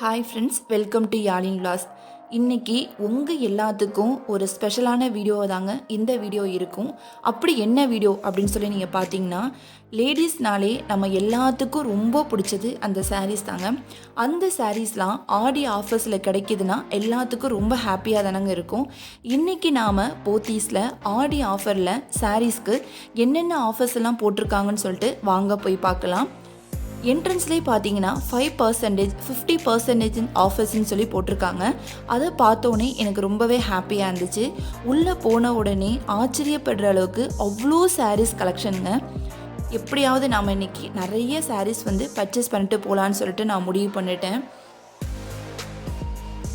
Hi friends welcome to யாழின் லாஸ் இன்றைக்கி உங்கள் எல்லாத்துக்கும் ஒரு ஸ்பெஷலான வீடியோ தாங்க. இந்த வீடியோ இருக்கும். அப்படி என்ன வீடியோ அப்படின்னு சொல்லி நீங்கள் பார்த்தீங்கன்னா லேடிஸ்னாலே நம்ம எல்லாத்துக்கும் ரொம்ப பிடிச்சது அந்த சாரீஸ் தாங்க. அந்த சாரீஸ்லாம் ஆடி ஆஃபர்ஸில் கிடைக்கிதுன்னா எல்லாத்துக்கும் ரொம்ப ஹாப்பியாக தானங்க இருக்கும். இன்றைக்கி நாம் போத்தீஸில் ஆடி ஆஃபரில் சாரீஸ்க்கு என்னென்ன ஆஃபர்ஸ் எல்லாம் போட்டிருக்காங்கன்னு சொல்லிட்டு வாங்க போய் பார்க்கலாம். என்ட்ரன்ஸ்லேயே பார்த்தீங்கன்னா ஃபைவ் பர்சன்டேஜ் ஃபிஃப்டி பர்சன்டேஜ் ஆஃபர்ஸ்ன்னு சொல்லி போட்டிருக்காங்க. அதை பார்த்தோன்னே எனக்கு ரொம்பவே ஹாப்பியாக இருந்துச்சு. உள்ளே போன உடனே ஆச்சரியப்படுற அளவுக்கு அவ்வளோ சாரீஸ் கலெக்ஷனுங்க எப்படியாவது நாம் இன்றைக்கி நிறைய சாரீஸ் வந்து பர்ச்சேஸ் பண்ணிட்டு போகலான்னு சொல்லிட்டு நான் முடிவு பண்ணிட்டேன்.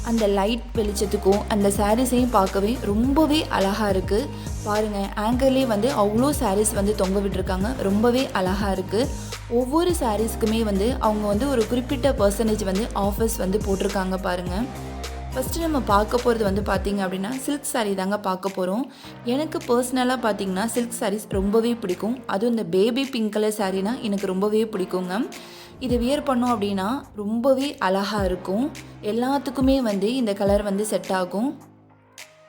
அந்த லைட் வெளிச்சத்துக்கும் அந்த சாரீஸையும் பார்க்கவே ரொம்பவே அழகாக இருக்குது பாருங்கள் ஆங்கர்லேயே வந்து அவ்வளோ சாரீஸ் வந்து தொங்க விட்டுருக்காங்க. ரொம்பவே அழகாக இருக்குது ஒவ்வொரு சாரீஸ்க்குமே வந்து அவங்க வந்து ஒரு குறிப்பிட்ட பர்சன்டேஜ் வந்து ஆஃபர்ஸ் வந்து போட்டிருக்காங்க பாருங்கள் ஃபஸ்ட்டு நம்ம பார்க்க போகிறது வந்து பார்த்திங்க அப்படின்னா சில்க் சாரீ தாங்க பார்க்க போகிறோம் எனக்கு பர்சனலாக பார்த்தீங்கன்னா சில்க் சாரீஸ் ரொம்பவே பிடிக்கும். அதுவும் இந்த பேபி பிங்க் கலர் சாரீனா எனக்கு ரொம்பவே பிடிக்குங்க. இது வியர் பண்ணோம் அப்படின்னா ரொம்பவே அழகாக இருக்கும். எல்லாத்துக்குமே வந்து இந்த கலர் வந்து செட் ஆகும்.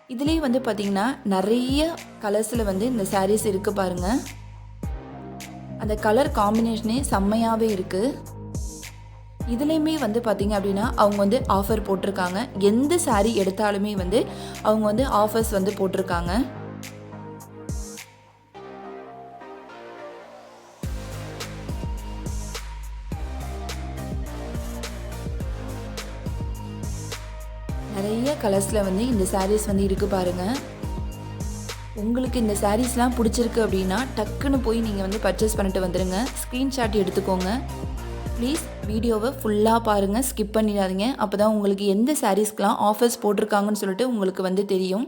இதுலேயே வந்து பார்த்திங்கன்னா நிறைய கலர்ஸில் வந்து இந்த சாரீஸ் இருக்குது பாருங்கள் அந்த கலர் காம்பினேஷனே செம்மையாகவே இருக்குது இதுலேயுமே வந்து பார்த்திங்க அப்படின்னா அவங்க வந்து ஆஃபர் போட்டிருக்காங்க. எந்த சாரீ எடுத்தாலுமே வந்து அவங்க வந்து ஆஃபர்ஸ் வந்து போட்டிருக்காங்க. கலர்ஸில் வந்து இந்த சாரீஸ் வந்து இருக்குது பாருங்கள் உங்களுக்கு இந்த சாரீஸ்லாம் பிடிச்சிருக்கு அப்படின்னா டக்குன்னு போய் நீங்கள் வந்து பர்ச்சேஸ் பண்ணிட்டு வந்துடுங்க ஸ்க்ரீன்ஷாட் எடுத்துக்கோங்க. ப்ளீஸ் வீடியோவை ஃபுல்லாக பாருங்கள் ஸ்கிப் பண்ணிடாதீங்க. அப்போ தான் உங்களுக்கு எந்த சாரீஸ்க்கெலாம் ஆஃபர்ஸ் போட்டிருக்காங்கன்னு சொல்லிட்டு உங்களுக்கு வந்து தெரியும்.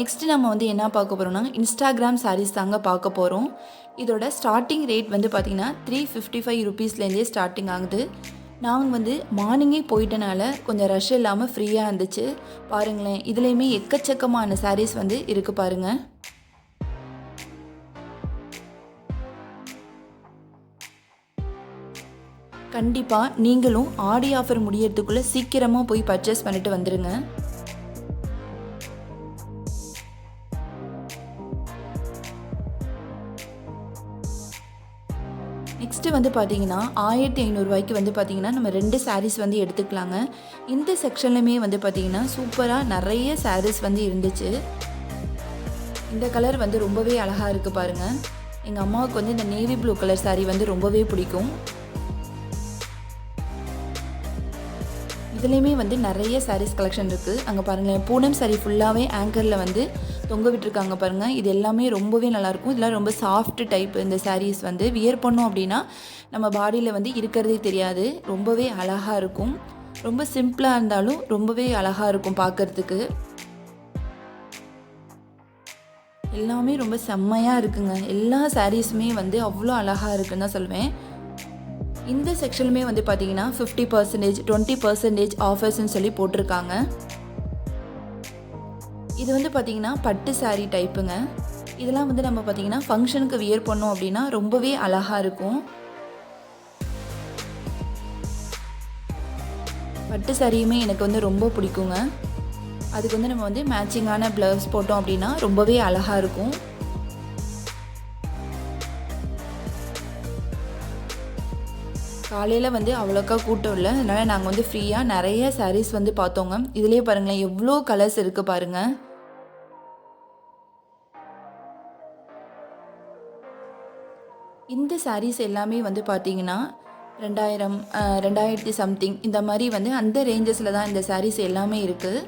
நெக்ஸ்ட்டு நம்ம வந்து என்ன பார்க்க போகிறோம்னா இன்ஸ்டாகிராம் சாரீஸ் தாங்க பார்க்க போகிறோம் இதோட ஸ்டார்டிங் ரேட் வந்து பார்த்திங்கன்னா த்ரீ ஃபிஃப்டி ஃபைவ் ருபீஸ்லேருந்தே ஸ்டார்டிங் ஆகுது. நாங்கள் வந்து மார்னிங்கே போயிட்டனால கொஞ்சம் ரஷ் இல்லாமல் ஃப்ரீயாக இருந்துச்சு. பாருங்களேன் இதுலேயுமே எக்கச்சக்கமான சாரீஸ் வந்து இருக்குது பாருங்கள் கண்டிப்பாக நீங்களும் ஆடி ஆஃபர் முடியறதுக்குள்ளே சீக்கிரமாக போய் பர்ச்சேஸ் பண்ணிட்டு வந்துடுங்க வந்து பார்த்தீங்கன்னா ஆயிரத்தி ஐநூறுரூவாய்க்கு வந்து பார்த்தீங்கன்னா நம்ம ரெண்டு சாரீஸ் வந்து எடுத்துக்கலாங்க. இந்த செக்ஷன்லையுமே வந்து பார்த்தீங்கன்னா சூப்பராக நிறைய சாரீஸ் வந்து இருந்துச்சு. இந்த கலர் வந்து ரொம்பவே அழகாக இருக்குது பாருங்கள் எங்கள் அம்மாவுக்கு வந்து இந்த நேவி ப்ளூ கலர் சாரீ வந்து ரொம்பவே பிடிக்கும். இதுலேயுமே வந்து நிறைய சாரீஸ் கலெக்ஷன் இருக்குது அங்கே பாருங்களேன் பூனம் சாரீ ஃபுல்லாகவே ஆங்கரில் வந்து தொங்க விட்டுருக்காங்க பாருங்கள் இது எல்லாமே ரொம்பவே நல்லாயிருக்கும். இதெல்லாம் ரொம்ப சாஃப்ட் டைப் இந்த சாரீஸ் வந்து. வியர் பண்ணோம் அப்படின்னா நம்ம பாடியில் வந்து இருக்கிறதே தெரியாது. ரொம்பவே அழகாக இருக்கும். ரொம்ப சிம்பிளாக இருந்தாலும் ரொம்பவே அழகாக இருக்கும் பார்க்கறதுக்கு எல்லாமே ரொம்ப செம்மையாக இருக்குங்க. எல்லா சாரீஸுமே வந்து அவ்வளோ அழகாக இருக்குன்னு தான் சொல்வேன். இந்த செக்ஷனுமே வந்து பார்த்தீங்கன்னா ஃபிஃப்டி பர்சன்டேஜ் டுவெண்ட்டி பர்சன்டேஜ் ஆஃபர்ஸ்ன்னு சொல்லி போட்டிருக்காங்க. இது வந்து பார்த்தீங்கன்னா பட்டு சாரீ டைப்புங்க இதெல்லாம் வந்து நம்ம பார்த்திங்கன்னா ஃபங்க்ஷனுக்கு வியர் பண்ணோம் அப்படின்னா ரொம்பவே அழகாக இருக்கும். பட்டு சாரியுமே எனக்கு வந்து ரொம்ப பிடிக்குங்க. அதுக்கு வந்து நம்ம வந்து மேட்சிங்கான ப்ளவுஸ் போட்டோம் அப்படின்னா ரொம்பவே அழகாக இருக்கும். காலையில் வந்து அவ்வளோக்கா கூட்டம் இல்லை. அதனால் நாங்கள் வந்து ஃப்ரீயாக நிறைய சாரீஸ் வந்து பார்த்தோங்க. இதுலேயே பாருங்களேன் எவ்வளோ கலர்ஸ் இருக்குது பாருங்கள் இந்த சாரீஸ் எல்லாமே வந்து பார்த்தீங்கன்னா ரெண்டாயிரம் ரெண்டாயிரத்தி சம்திங் இந்த மாதிரி வந்து அந்த ரேஞ்சஸில் தான் இந்த சாரீஸ் எல்லாமே இருக்குது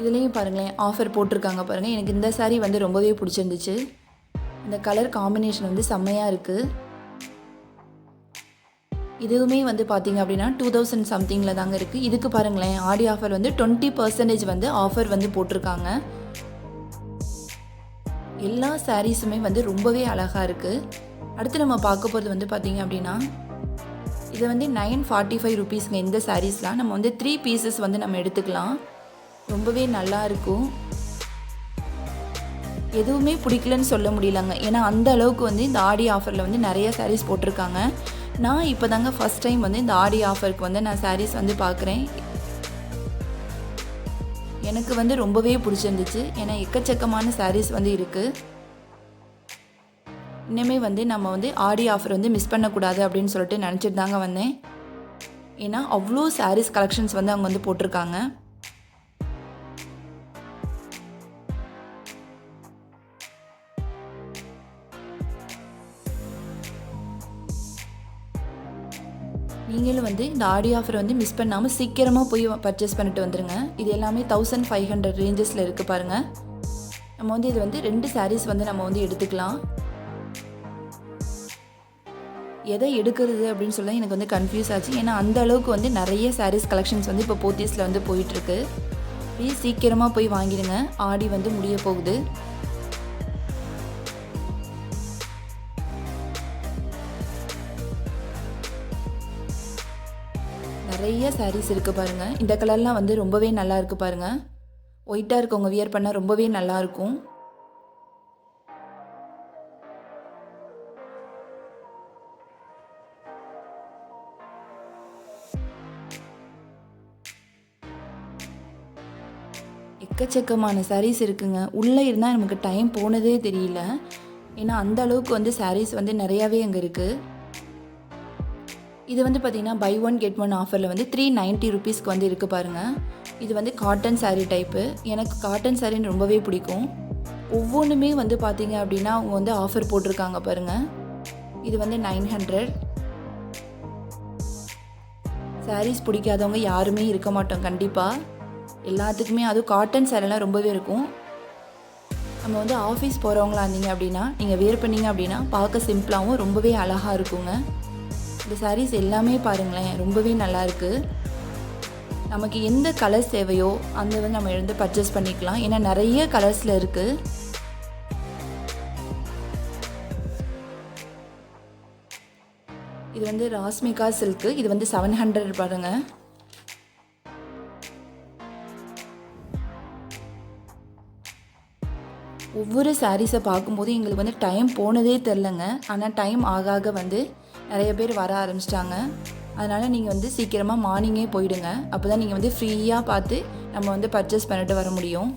இதுலேயும் பாருங்களேன் ஆஃபர் போட்டிருக்காங்க பாருங்கள் எனக்கு இந்த சாரீ வந்து ரொம்பவே பிடிச்சிருந்துச்சு. இந்த கலர் காம்பினேஷன் வந்து செம்மையாக இருக்குது இதுவுமே வந்து பார்த்தீங்க அப்படின்னா டூ தௌசண்ட் சம்திங்கில் தாங்க இருக்குது இதுக்கு பாருங்களேன் ஆடி ஆஃபர் வந்து டுவெண்ட்டி பர்சன்டேஜ் வந்து ஆஃபர் வந்து போட்டிருக்காங்க. எல்லா சாரீஸுமே வந்து ரொம்பவே அழகாக இருக்குது அடுத்து நம்ம பார்க்க போகிறது வந்து பார்த்தீங்க அப்படின்னா இது வந்து நைன் ஃபார்ட்டி ஃபைவ் ருபீஸ்ங்க இந்த சாரீஸ்லாம் நம்ம வந்து த்ரீ பீசஸ் வந்து நம்ம எடுத்துக்கலாம். ரொம்பவே நல்லா இருக்கும். எதுவுமே பிடிக்கலன்னு சொல்ல முடியலங்க. ஏன்னா அந்த அளவுக்கு வந்து இந்த ஆடி ஆஃபரில் வந்து நிறைய சாரீஸ் போட்டிருக்காங்க. நான் இப்போ தாங்க ஃபஸ்ட் டைம் வந்து இந்த ஆடி ஆஃபருக்கு வந்து நான் சாரீஸ் வந்து பார்க்குறேன் எனக்கு வந்து ரொம்பவே பிடிச்சிருந்துச்சு. ஏன்னா எக்கச்சக்கமான சாரீஸ் வந்து இருக்குது இன்னுமே வந்து நம்ம வந்து ஆடி ஆஃபர் வந்து மிஸ் பண்ணக்கூடாது அப்படின்னு சொல்லிட்டு நினச்சிட்டு தாங்க வந்தேன். ஏன்னா அவ்வளோ சாரீஸ் கலெக்ஷன்ஸ் வந்து அவங்க வந்து போட்டிருக்காங்க. நீங்களும் வந்து இந்த ஆடி ஆஃபர் வந்து மிஸ் பண்ணாமல் சீக்கிரமாக போய் பர்ச்சேஸ் பண்ணிட்டு வந்துடுங்க இது எல்லாமே தௌசண்ட் ஃபைவ் ஹண்ட்ரட் ரேஞ்சஸில் இருக்குது பாருங்கள் நம்ம வந்து இது வந்து ரெண்டு சாரீஸ் வந்து நம்ம வந்து எடுத்துக்கலாம். எதை எடுக்கிறது அப்படின்னு சொல்ல எனக்கு வந்து கன்ஃபியூஸ் ஆச்சு. ஏன்னா அந்த அளவுக்கு வந்து நிறைய சாரீஸ் கலெக்ஷன்ஸ் வந்து இப்போ போத்தீஸில் வந்து போயிட்டுருக்கு ப்ளீஸ் சீக்கிரமாக போய் வாங்கிடுங்க. ஆடி வந்து முடிய போகுது. நிறைய சாரீஸ் இருக்குது பாருங்கள் இந்த கலர்லாம் வந்து ரொம்பவே நல்லா இருக்குது பாருங்கள் ஒயிட்டாக இருக்கவங்க வியர் பண்ணால் ரொம்பவே நல்லா இருக்கும். எக்கச்சக்கமான சாரீஸ் இருக்குங்க. உள்ளே இருந்தால் நமக்கு டைம் போனதே தெரியல. ஏன்னா அந்த அளவுக்கு வந்து சாரீஸ் வந்து நிறையாவே அங்கே இருக்குது இது வந்து பார்த்திங்கன்னா பை ஒன் கெட் ஒன் ஆஃபரில் வந்து த்ரீ நைன்ட்டி ருபீஸ்க்கு வந்து இருக்குது பாருங்கள் இது வந்து காட்டன் சாரீ டைப்பு எனக்கு காட்டன் சாரின்னு ரொம்பவே பிடிக்கும். ஒவ்வொன்றுமே வந்து பார்த்திங்க அப்படின்னா அவங்க வந்து ஆஃபர் போட்டிருக்காங்க பாருங்கள் இது வந்து நைன் ஹண்ட்ரட் சாரீஸ் பிடிக்காதவங்க யாருமே இருக்க மாட்டோம் கண்டிப்பாக எல்லாத்துக்குமே அதுவும் காட்டன் சாரீலாம் ரொம்பவே இருக்கும். நம்ம வந்து ஆஃபீஸ் போகிறவங்களா இருந்தீங்க அப்படின்னா நீங்கள் வேர் பண்ணீங்க அப்படின்னா பார்க்க சிம்பிளாகவும் ரொம்பவே அழகாக இருக்குங்க. இந்த சாரீஸ் எல்லாமே பாருங்களேன் ரொம்பவே நல்லாயிருக்கு நமக்கு எந்த கலர்ஸ் தேவையோ அந்த வந்து நம்ம எழுந்து பர்ச்சேஸ் பண்ணிக்கலாம். ஏன்னா நிறைய கலர்ஸில் இருக்குது இது வந்து ராஸ்மிகா சில்க்கு இது வந்து செவன் ஹண்ட்ரட் பாருங்க. ஒவ்வொரு சாரீஸை பார்க்கும்போது எங்களுக்கு வந்து டைம் போனதே தெரிலங்க. ஆனால் டைம் ஆக ஆக வந்து நிறைய பேர் வர ஆரம்பிச்சிட்டாங்க. அதனால் நீங்கள் வந்து சீக்கிரமாக மார்னிங்கே போயிடுங்க. அப்போ தான் நீங்கள் வந்து ஃப்ரீயாக பார்த்து நம்ம வந்து பர்ச்சேஸ் பண்ணிட்டு வர முடியும்.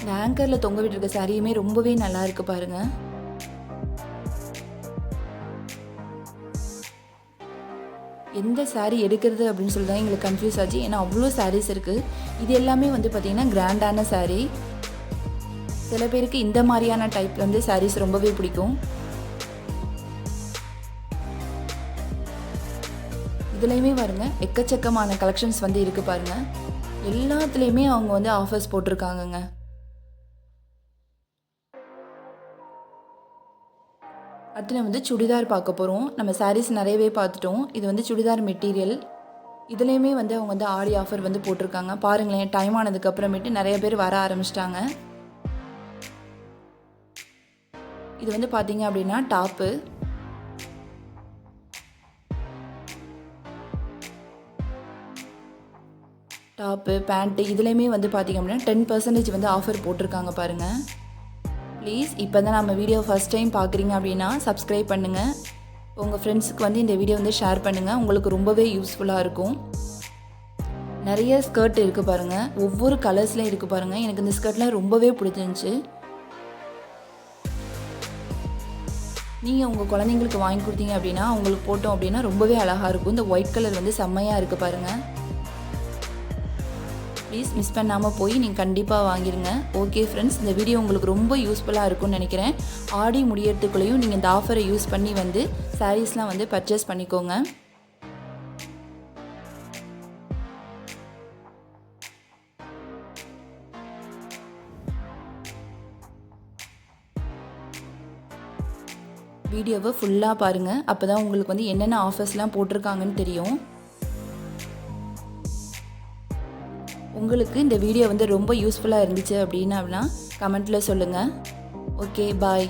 இந்த ஆங்கரில் தொங்க விட்டுருக்க சாரியுமே ரொம்பவே நல்லா இருக்கு பாருங்க. எந்த சாரீ எடுக்கிறது அப்படின்னு சொல்லி தான் எங்களுக்கு கன்ஃபியூஸ் ஆச்சு. ஏன்னா அவ்வளோ சாரீஸ் இருக்குது இது எல்லாமே வந்து பார்த்திங்கன்னா கிராண்டான சாரீ சில பேருக்கு இந்த மாதிரியான டைப் வந்து சாரீஸ் ரொம்பவே பிடிக்கும். இதுலேயுமே பாருங்கள் எக்கச்சக்கமான கலெக்ஷன்ஸ் வந்து இருக்குது பாருங்க. எல்லாத்துலேயுமே அவங்க வந்து ஆஃபர்ஸ் போட்டிருக்காங்கங்க. அடுத்து நம்ம வந்து சுடிதார் பார்க்க போகிறோம் நம்ம சாரீஸ் நிறையவே பார்த்துட்டோம். இது வந்து சுடிதார் மெட்டீரியல் இதுலேயுமே வந்து அவங்க வந்து ஆடி ஆஃபர் வந்து போட்டிருக்காங்க. பாருங்களேன் டைம் ஆனதுக்கு அப்புறமேட்டு நிறைய பேர் வர ஆரம்பிச்சிட்டாங்க. இது வந்து பார்த்தீங்க அப்படின்னா டாப்பு டாப்பு பேண்ட்டு இதுலேயுமே வந்து பார்த்திங்க அப்படின்னா டென் பர்சன்டேஜ் வந்து ஆஃபர் போட்டிருக்காங்க பாருங்கள் ப்ளீஸ் இப்போ தான் நம்ம வீடியோ ஃபஸ்ட் டைம் பார்க்குறீங்க அப்படின்னா சப்ஸ்கிரைப் பண்ணுங்கள் உங்கள் ஃப்ரெண்ட்ஸுக்கு வந்து இந்த வீடியோ வந்து ஷேர் பண்ணுங்கள் உங்களுக்கு ரொம்பவே யூஸ்ஃபுல்லாக இருக்கும். நிறைய ஸ்கர்ட் இருக்குது பாருங்கள் ஒவ்வொரு கலர்ஸ்லையும் இருக்குது பாருங்கள் எனக்கு இந்த ஸ்கர்ட்லாம் ரொம்பவே பிடிச்சிருந்துச்சு. நீங்கள் உங்கள் குழந்தைங்களுக்கு வாங்கி கொடுத்தீங்க அப்படின்னா அவங்களுக்கு போட்டோம் அப்படின்னா ரொம்பவே அழகாக இருக்கும். இந்த ஒயிட் கலர் வந்து செம்மையாக இருக்குது பாருங்கள் ப்ளீஸ் மிஸ் பண்ணாமல் போய் நீங்கள் கண்டிப்பாக வாங்கிடுங்க ஓகே ஃப்ரெண்ட்ஸ் இந்த வீடியோ உங்களுக்கு ரொம்ப யூஸ்ஃபுல்லாக இருக்கும்னு நினைக்கிறேன். ஆடி முடியறதுக்குள்ளேயும் நீங்கள் இந்த ஆஃபரை யூஸ் பண்ணி வந்து சாரீஸ்லாம் வந்து பர்ச்சேஸ் பண்ணிக்கோங்க. வீடியோவை ஃபுல்லாக பாருங்கள் அப்போ தான் உங்களுக்கு வந்து என்னென்ன ஆஃபர்ஸ்லாம் போட்டிருக்காங்கன்னு தெரியும். உங்களுக்கு இந்த வீடியோ வந்து ரொம்ப யூஸ்ஃபுல்லாக இருந்துச்சு அப்படின்னா கமெண்ட்டில் சொல்லுங்கள் ஓகே பாய்